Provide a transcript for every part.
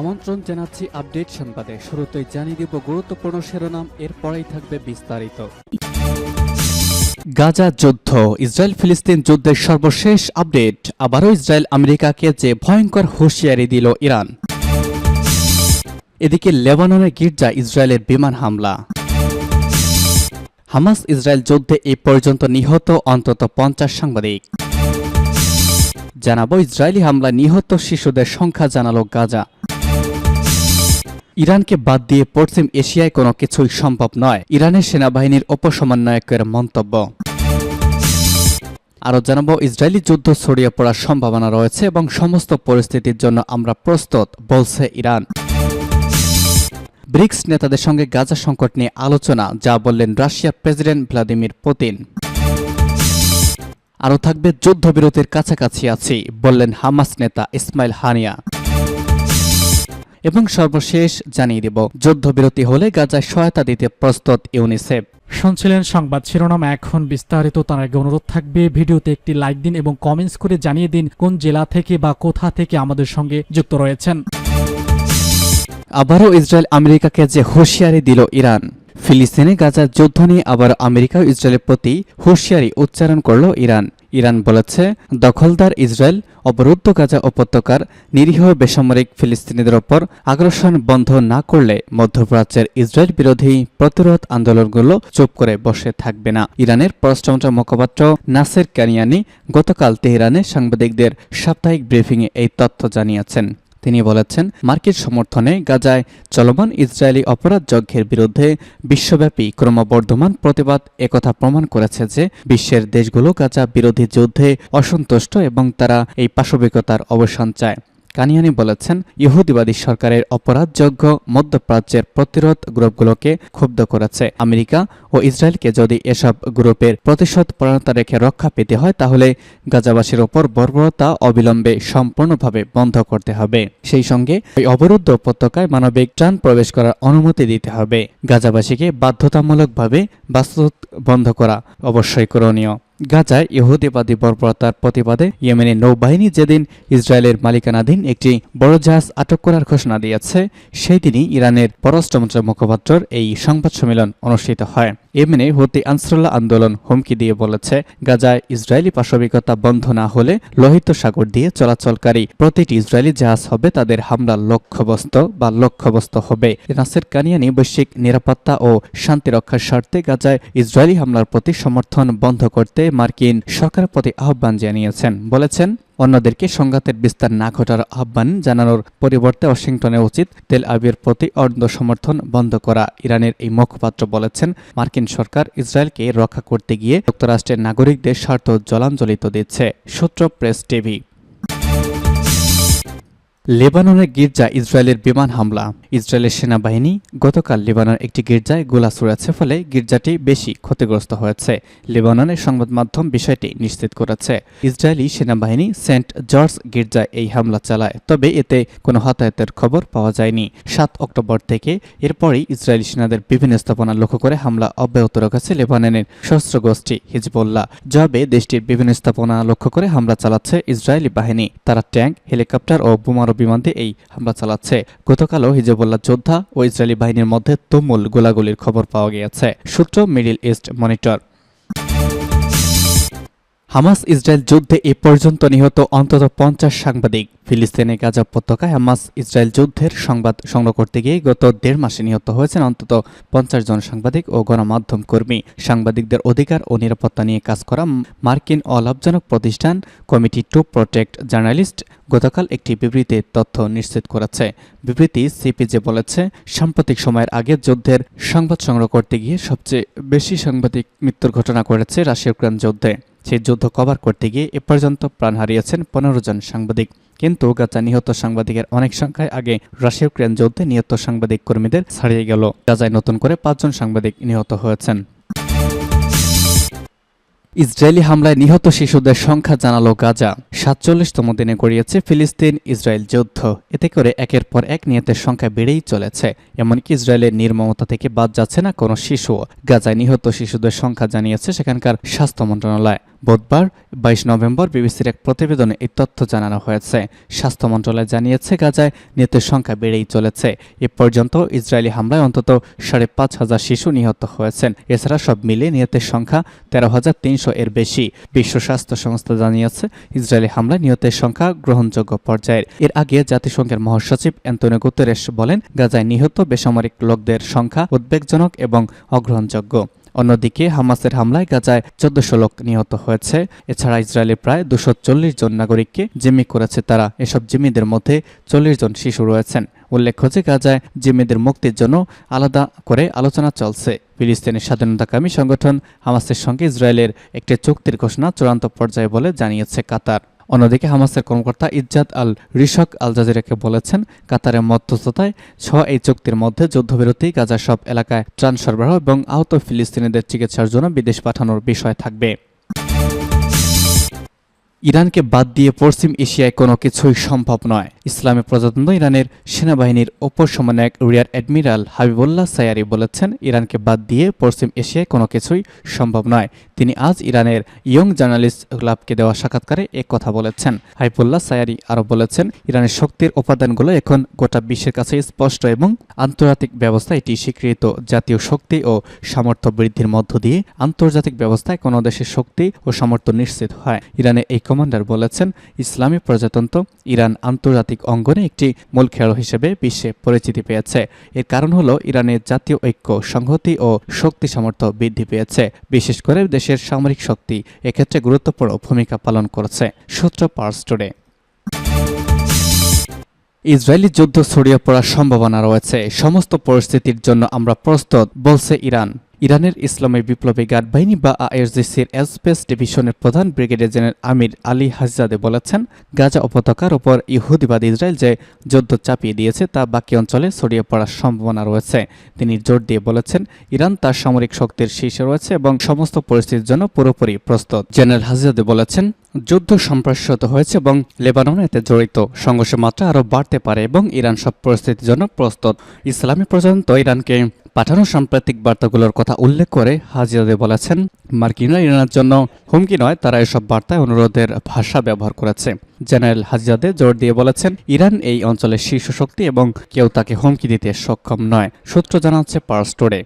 আমন্ত্রণ জানাচ্ছি আপডেট সংবাদে। শুরুতেই জানিয়ে দিব গুরুত্বপূর্ণ শিরোনাম, এরপরেই থাকবে বিস্তারিত। গাজা যুদ্ধ ইসরায়েল ফিলিস্তিন যুদ্ধের সর্বশেষ আপডেট। আবারও ইসরায়েল আমেরিকাকে যে ভয়ঙ্কর হুঁশিয়ারি দিল ইরান। এদিকে লেবাননের গির্জা ইসরায়েলের বিমান হামলা। হামাস ইসরায়েল যুদ্ধে এ পর্যন্ত নিহত অন্তত পঞ্চাশ সাংবাদিক। জানাব, ইসরায়েলি হামলা নিহত শিশুদের সংখ্যা জানালো গাজা। ইরানকে বাদ দিয়ে পশ্চিম এশিয়ায় কোনো কিছুই সম্ভব নয়। ইরানের সেনাবাহিনীর উপসমন্বয়কের মন্তব্য। আরও জানাব, ইসরায়েলি যুদ্ধ ছড়িয়ে পড়ার সম্ভাবনা রয়েছে এবং সমস্ত পরিস্থিতির জন্য আমরা প্রস্তুত, বলছে ইরান। ব্রিক্স নেতাদের সঙ্গে গাজা সংকট নিয়ে আলোচনা, যা বললেন রাশিয়ার প্রেসিডেন্ট ভ্লাদিমির পুতিন। আরও থাকবে যুদ্ধবিরতির কাছাকাছি আছি, বললেন হামাস নেতা ইসমাইল হানিয়া। এবং সর্বশেষ জানিয়ে দেব যুদ্ধবিরতি হলে গাজায় সহায়তা দিতে প্রস্তুত ইউনিসেফ। শুনছিলেন সংবাদ শিরোনাম এখন বিস্তারিত তার আগে অনুরোধ থাকবে ভিডিওতে একটি লাইক দিন এবং কমেন্টস করে জানিয়ে দিন কোন জেলা থেকে বা কোথা থেকে আমাদের সঙ্গে যুক্ত রয়েছেন। আবারও ইসরায়েল আমেরিকাকে যে হুঁশিয়ারি দিল ইরান ফিলিস্তিনে গাজার যুদ্ধ নিয়ে আবার আমেরিকা ও ইসরায়েলের প্রতি হুঁশিয়ারি উচ্চারণ করল ইরান। ইরান বলেছে, দখলদার ইসরায়েল, অবরুদ্ধ গাজা উপত্যকার নিরীহ বেসামরিক ফিলিস্তিনিদের ওপর আগ্রাসন বন্ধ না করলে মধ্যপ্রাচ্যের ইসরায়েল বিরোধী প্রতিরোধ আন্দোলনগুলো চুপ করে বসে থাকবে না। ইরানের পররাষ্ট্রমন্ত্রী মুখপাত্র নাসের কানিয়ানি গতকাল তেহরানে সাংবাদিকদের সাপ্তাহিক ব্রিফিংয়ে এই তথ্য জানিয়েছেন। তিনি বলেছেন, মার্কিন সমর্থনে গাজায় চলমান ইসরায়েলি অপরাধ যজ্ঞের বিরুদ্ধে বিশ্বব্যাপী ক্রমবর্ধমান প্রতিবাদ একথা প্রমাণ করেছে যে বিশ্বের দেশগুলো গাজা বিরোধী যুদ্ধে অসন্তুষ্ট এবং তারা এই পাশবিকতার অবসান চায়। কানিয়ানি বলেছেন, ইহুদিবাদী সরকারের অপরাধযোগ্য মধ্যপ্রাচ্যের প্রতিরোধ গ্রুপগুলোকে ক্ষুব্ধ করেছে। আমেরিকা ও ইসরায়েলকে যদি এসব গ্রুপের প্রতিশোধ পরায়ণতা রেখে রক্ষা পেতে হয়, তাহলে গাজাবাসীর ওপর বর্বরতা অবিলম্বে সম্পূর্ণভাবে বন্ধ করতে হবে। সেই সঙ্গে ওই অবরুদ্ধ উপত্যকায় মানবিক ট্রান প্রবেশ করার অনুমতি দিতে হবে। গাজাবাসীকে বাধ্যতামূলকভাবে বাস্তুত বন্ধ করা অবশ্যই করণীয়। গাজায় ইহুদিবাদী বর্বরতার প্রতিবাদে ইয়েমেনের নৌবাহিনী যেদিন ইসরায়েলের মালিকানাধীন একটি বড় জাহাজ আটক করার ঘোষণা দিয়েছে, সেই দিনই ইরানের পররাষ্ট্রমন্ত্রী মুখপাত্রর এই সংবাদ সম্মেলন অনুষ্ঠিত হয়। ইয়েমেনে হুতি আনসারুল্লাহ আন্দোলন হুমকি দিয়ে বলেছে, গাজায় ইসরায়েলি পাশবিকতা বন্ধ না হলে লোহিত সাগর দিয়ে চলাচলকারী প্রতিটি ইসরায়েলি জাহাজ হবে তাদের হামলার লক্ষ্যবস্তু বা লক্ষ্যবস্তু হবে। নাসের কানিয়ানি বৈশ্বিক নিরাপত্তা ও শান্তি রক্ষার স্বার্থে গাজায় ইসরায়েলি হামলার প্রতি সমর্থন বন্ধ করতে মার্কিন সরকারের প্রতি আহ্বান জানিয়েছেন। বলেছেন অন্যদেরকে সংঘাতের বিস্তার না ঘটার আহ্বান জানানোর পরিবর্তে ওয়াশিংটনে উচিত তেল আবির প্রতি অর্ধ সমর্থন বন্ধ করা। ইরানের এই মুখপাত্র বলেছেন, মার্কিন সরকার ইসরায়েলকে রক্ষা করতে গিয়ে যুক্তরাষ্ট্রের নাগরিকদের স্বার্থ জলাঞ্জলিত দিচ্ছে। সূত্র প্রেস টিভি। লেবাননের গির্জা ইসরায়েলের বিমান হামলা। ইসরায়েলের সেনাবাহিনী গতকাল লেবাননের একটি গির্জায় গোলা ছুড়েছে ফলে গির্জাটি বেশি ক্ষতিগ্রস্ত হয়েছে। লেবাননের সংবাদ মাধ্যম বিষয়টি নিশ্চিত করেছে। ইসরায়েলি সেনাবাহিনী সেন্ট জর্জ গির্জায় এই হামলা চালায়, তবে এতে কোনো হতাহতের খবর পাওয়া যায়নি। সাত অক্টোবর থেকে এরপরই ইসরায়েলি সেনাদের বিভিন্ন স্থাপনা লক্ষ্য করে হামলা অব্যাহত রেখেছে লেবাননের সশস্ত্র গোষ্ঠী হিজবুল্লাহ। জবে দেশটির বিভিন্ন স্থাপনা লক্ষ্য করে হামলা চালাচ্ছে ইসরায়েলি বাহিনী। তারা ট্যাঙ্ক, হেলিকপ্টার ও বোমারু বিমান দিয়ে এই হামলা চালাচ্ছে। গতকালও হিজবুল্লাহ যোদ্ধা ও ইসরায়েলি বাহিনীর মধ্যে তুমুল গোলাগুলির খবর পাওয়া গিয়েছে। সূত্র Middle East Monitor. Hamas Israel যুদ্ধে এ পর্যন্ত নিহত অন্তত পঞ্চাশ সাংবাদিক। ফিলিস্তিনে গাজা উপত্যকায় হামাস ইসরায়েল যুদ্ধের সংবাদ সংগ্রহ করতে গিয়ে গত দেড় মাসে নিহত হয়েছেন অন্তত পঞ্চাশ জন সাংবাদিক ও গণমাধ্যম কর্মী। সাংবাদিকদের অধিকার ও নিরাপত্তা নিয়ে কাজ করা মার্কিন অলাভজনক প্রতিষ্ঠান কমিটি টু প্রোটেক্ট জার্নালিস্ট গতকাল একটি বিবৃতি তথ্য নিশ্চিত করেছে। বিবৃতি সিপিজে বলেছে, সাম্প্রতিক সময়ের আগে যুদ্ধের সংবাদ সংগ্রহ করতে গিয়ে সবচেয়ে বেশি সাংবাদিক মৃত্যুর ঘটনা করেছে রাশিয়া ইউক্রেন যুদ্ধে। সেই যুদ্ধ কভার করতে গিয়ে এ পর্যন্ত প্রাণ হারিয়েছেন পনেরো জন সাংবাদিক। কিন্তু গাজা নিহত সাংবাদিকের অনেক সংখ্যায় আগে রাশিয়া ইউক্রেন যুদ্ধে নিহত সাংবাদিক কর্মীদের ছাড়িয়ে গেল। গাজায় নতুন করে পাঁচজন সাংবাদিক নিহত হয়েছেন। ইসরায়েলি হামলায় নিহত শিশুদের সংখ্যা জানালো গাজা। সাতচল্লিশতম দিনে গড়িয়েছে ফিলিস্তিন ইসরায়েল যুদ্ধ। এতে করে একের পর এক নিহতের সংখ্যা বেড়েই চলেছে। এমনকি ইসরায়েলের নির্মমতা থেকে বাদ যাচ্ছে না কোনো শিশু গাজায় নিহত শিশুদের সংখ্যা জানিয়েছে সেখানকার স্বাস্থ্য মন্ত্রণালয়। বুধবার, বাইশ নভেম্বর বিবিসির এক প্রতিবেদনে এই তথ্য জানানো হয়েছে। স্বাস্থ্য মন্ত্রণালয় জানিয়েছে, গাজায় নিহতের সংখ্যা বেড়েই চলেছে। এ পর্যন্ত ইসরায়েলি হামলায় অন্তত সাড়ে পাঁচ হাজার শিশু নিহত হয়েছেন। এছাড়া সব মিলিয়ে নিহতের সংখ্যা তেরো হাজার তিনশো এর বেশি। বিশ্ব স্বাস্থ্য সংস্থা জানিয়েছে, ইসরায়েলি হামলায় নিহতের সংখ্যা গ্রহণযোগ্য পর্যায়ের। এর আগে জাতিসংঘের মহাসচিব অ্যান্তোনিও গুতেরেস বলেন, গাজায় নিহত বেসামরিক লোকদের সংখ্যা উদ্বেগজনক এবং অগ্রহণযোগ্য। অন্যদিকে হামাসের হামলায় গাজায় চোদ্দশো লোক নিহত হয়েছে। এছাড়া ইসরায়েলে প্রায় দুশো চল্লিশ জন নাগরিককে জিম্মি করেছে তারা। এসব জিম্মিদের মধ্যে চল্লিশ জন শিশু রয়েছেন। উল্লেখ্য যে গাজায় জিম্মিদের মুক্তির জন্য আলাদা করে আলোচনা চলছে। ফিলিস্তিনের স্বাধীনতাকামী সংগঠন হামাসের সঙ্গে ইসরায়েলের একটি চুক্তির ঘোষণা চূড়ান্ত পর্যায়ে বলে জানিয়েছে কাতার। অন্যদিকে হামাসের কর্মকর্তা ইজাদ আল রিশক আল জাজিরাকে বলেছেন কাতারের মধ্যস্থতায় ছ এই চুক্তির মধ্যে যুদ্ধবিরতি, গাজার সব এলাকায় ত্রাণ সরবরাহ এবং আহত ফিলিস্তিনিদের চিকিৎসার জন্য বিদেশ পাঠানোর বিষয় থাকবে। ইরানকে বাদ দিয়ে পশ্চিম এশিয়ায় কোনো কিছুই সম্ভব নয়। ইসলামী প্রজাতন্ত্র ইরানের সেনাবাহিনীর উপসমন্বয়ক রিয়ার অ্যাডমিরাল হাবিবুল্লাহ সায়ারি বলেছেন, ইরানকে বাদ দিয়ে পশ্চিম এশিয়ায় কোনো কিছুই সম্ভব নয়। তিনি আজ ইরানের ইয়ং জার্নালিস্ট ক্লাবকে দেওয়া সাক্ষাৎকারে এক কথা বলেছেন। হাইবুল্লাহ সায়ারি আরও বলেছেন, ইরানের শক্তির উপাদানগুলো এখন গোটা বিশ্বের কাছে স্পষ্ট এবং আন্তর্জাতিক ব্যবস্থা এটি স্বীকৃত। জাতীয় শক্তি ও সামর্থ্য বৃদ্ধির মধ্য দিয়ে আন্তর্জাতিক ব্যবস্থায় কোনো দেশের শক্তি ও সামর্থ্য নিশ্চিত হয়। ইরানে এই কমান্ডার বলেছেন, ইসলামী প্রজাতন্ত্র ইরান আন্তর্জাতিক অঙ্গনে একটি মূল খেলোয়াড় হিসেবে বিশ্বে পরিচিতি পেয়েছে। এর কারণ হলো ইরানের জাতীয় ঐক্য, সংহতি ও শক্তি সামর্থ্য বৃদ্ধি পেয়েছে, বিশেষ করে দেশের সামরিক শক্তি এক্ষেত্রে গুরুত্বপূর্ণ ভূমিকা পালন করেছে, সূত্র পার্স টুডে। ইসরায়েলি যুদ্ধ ছড়িয়ে পড়ার সম্ভাবনা রয়েছে। সমস্ত পরিস্থিতির জন্য আমরা প্রস্তুত, বলছে ইরান। ইরানের ইসলামী বিপ্লবী গার্ড বাহিনী বা আইআরজিসির এসপেস ডিভিশনের প্রধান brigadier general Amir Ali Hajizadeh বলেছেন, গাজা উপত্যকার ওপর ইহুদিবাদ ইসরায়েল যে যুদ্ধ চাপিয়ে দিয়েছে তা বাকি অঞ্চলে ছড়িয়ে পড়ার সম্ভাবনা রয়েছে। তিনি জোর দিয়ে বলেছেন, ইরান তার সামরিক শক্তির শীর্ষে রয়েছে এবং সমস্ত পরিস্থিতির জন্য পুরোপুরি প্রস্তুত। জেনারেল হাজাদে বলেছেন, যুদ্ধ সম্প্রসারিত হয়েছে এবং লেবানন এতে জড়িত। সংঘর্ষের মাত্রা আরও বাড়তে পারে এবং ইরান সব পরিস্থিতির জন্য প্রস্তুত। ইসলামী প্রজাতন্ত্র ইরানকে পাঠানো সাম্প্রতিক বার্তাগুলোর কথা উল্লেখ করে হাজিরাদে বলেছেন মার্কিনরা ইরানের জন্য হুমকি নয়, তারা এসব বার্তায় অনুরোধের ভাষা ব্যবহার করেছে। জেনারেল হাজিরাদে জোর দিয়ে বলেছেন, ইরান এই অঞ্চলের শীর্ষ শক্তি এবং কেউ তাকে হুমকি দিতে সক্ষম নয়, সূত্র জানাচ্ছে পার্স টুডে।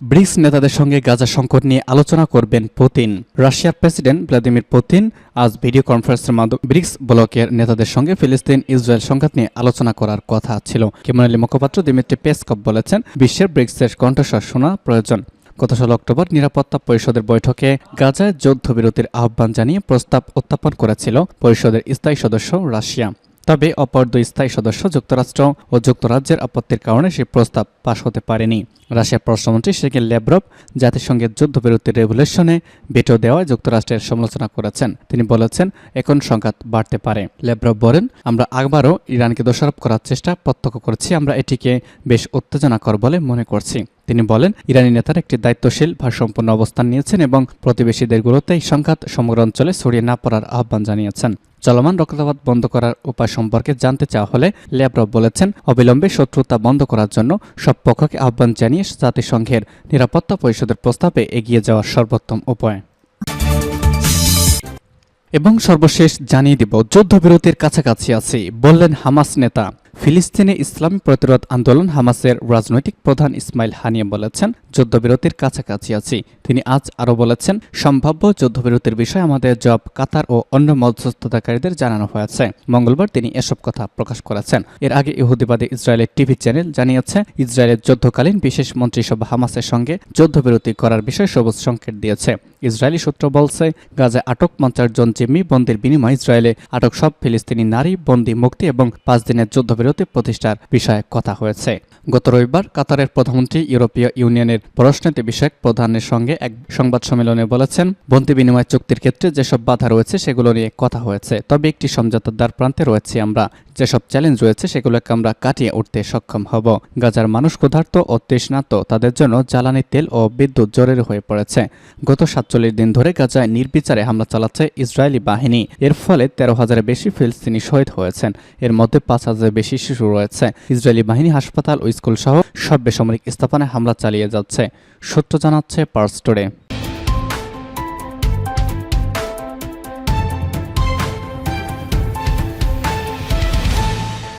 ব্রিক্স নেতাদের সঙ্গে গাজা সংকট নিয়ে আলোচনা করবেন পুতিন। রাশিয়ার প্রেসিডেন্ট ভ্লাদিমির পুতিন আজ ভিডিও কনফারেন্সের মাধ্যমে ব্রিক্স ব্লকের নেতাদের সঙ্গে ফিলিস্তিন, ইসরায়েল সংঘাত নিয়ে আলোচনা করার কথা ছিল। কেমনালি মুখপাত্র দিমিত্রি পেসকপ বলেছেন, বিশ্বের ব্রিক্সের কণ্ঠস্বর শোনা প্রয়োজন। গত সাল অক্টোবর নিরাপত্তা পরিষদের বৈঠকে গাজায় যুদ্ধবিরতির আহ্বান জানিয়ে প্রস্তাব উত্থাপন করেছিল পরিষদের স্থায়ী সদস্য রাশিয়া। তবে অপর দুই স্থায়ী সদস্য যুক্তরাষ্ট্র ও যুক্তরাজ্যের আপত্তির কারণে সেই প্রস্তাব পাশ হতে পারেনি। রাশিয়ার পররাষ্ট্রমন্ত্রী সেকেল লেব্রভ জাতিসংঘের যুদ্ধবিরতির রেভুলেশনে ভেটো দেওয়ায় যুক্তরাষ্ট্রের সমালোচনা করেছেন। তিনি বলেছেন, এখন সংঘাত বাড়তে পারে। লেব্রভ বলেন, আমরা আবারও ইরানকে দোষারোপ করার চেষ্টা প্রত্যক্ষ করছি, আমরা এটিকে বেশ উত্তেজনাকর বলে মনে করছি। তিনি বলেন, ইরানি নেতারা একটি দায়িত্বশীল ভারসম্পন্ন অবস্থান নিয়েছেন এবং প্রতিবেশী দেশগুলোতে এই সংঘাত সমগ্র অঞ্চলে ছড়িয়ে না পড়ার আহ্বান জানিয়েছেন। চলমান রক্তপাত বন্ধ করার উপায় সম্পর্কে জানতে চাওয়া হলে ল্যাব্রভ বলেছেন, অবিলম্বে শত্রুতা বন্ধ করার জন্য সব পক্ষকে আহ্বান জানিয়ে জাতিসংঘের নিরাপত্তা পরিষদের প্রস্তাবে এগিয়ে যাওয়ার সর্বোত্তম উপায়। এবং সর্বশেষ জানিয়ে দিব, যুদ্ধবিরতির কাছাকাছি আছি, বললেন হামাস নেতা ফিলিস্তিনে ইসলামী প্রতিরোধ আন্দোলন হামাসের রাজনৈতিক প্রধান ইসমাইল হানিয়ে বলেছেন, যুদ্ধবিরতির কাছাকাছি আছি। তিনি আজ আরও বলেছেন, সম্ভাব্য যুদ্ধবিরতির বিষয়ে আমাদের জব কাতার ও অন্য মধ্যস্থতাকারীদের জানানো হয়েছে। মঙ্গলবার তিনি এসব কথা প্রকাশ করেছেন। এর আগে ইহুদিবাদী ইসরায়েলের টিভি চ্যানেল জানিয়েছে, ইসরায়েলের যুদ্ধকালীন বিশেষ মন্ত্রিসভা হামাসের সঙ্গে যুদ্ধবিরতি করার বিষয়ে সবুজ সংকেত দিয়েছে। ইসরায়েলি সূত্র বলছে, গাজায় আটক পঞ্চাশ জন জিম্মি বন্দির বিনিময়ে ইসরায়েলে আটক সব ফিলিস্তিনি নারী বন্দি মুক্তি এবং পাঁচ দিনের যুদ্ধবিরতি প্রতিষ্ঠার বিষয়ে কথা হয়েছে। গত রবিবার কাতারের প্রধানমন্ত্রী ইউরোপীয় ইউনিয়নের পররাষ্ট্রনীতি বিষয়ক প্রধানের সঙ্গে এক সংবাদ সম্মেলনে বলেছেন, বন্দি বিনিময় চুক্তির ক্ষেত্রে যেসব বাধা রয়েছে সেগুলো নিয়ে কথা হয়েছে। তবে একটি সমঝোতার দ্বার প্রান্তে রয়েছে আমরা। যেসব চ্যালেঞ্জ রয়েছে সেগুলোকে আমরা কাটিয়ে উঠতে সক্ষম হব। গাজার মানুষ ক্ষুধার্ত ও তৃষ্ণার্ত। তাদের জন্য জ্বালানি তেল ও বিদ্যুৎ জরুরি হয়ে পড়েছে। গত সাতচল্লিশ দিন ধরে গাজায় নির্বিচারে হামলা চালাচ্ছে ইসরায়েলি বাহিনী। এর ফলে তেরো হাজারের বেশি ফিলিস্তিনি শহীদ হয়েছেন। এর মধ্যে পাঁচ হাজারের বেশি শিশু রয়েছে। ইসরায়েলি বাহিনী হাসপাতাল ও স্কুল সহ সব বেসামরিক স্থাপনায় হামলা চালিয়ে যাচ্ছে। সূত্র জানাচ্ছে পার্স টুডে।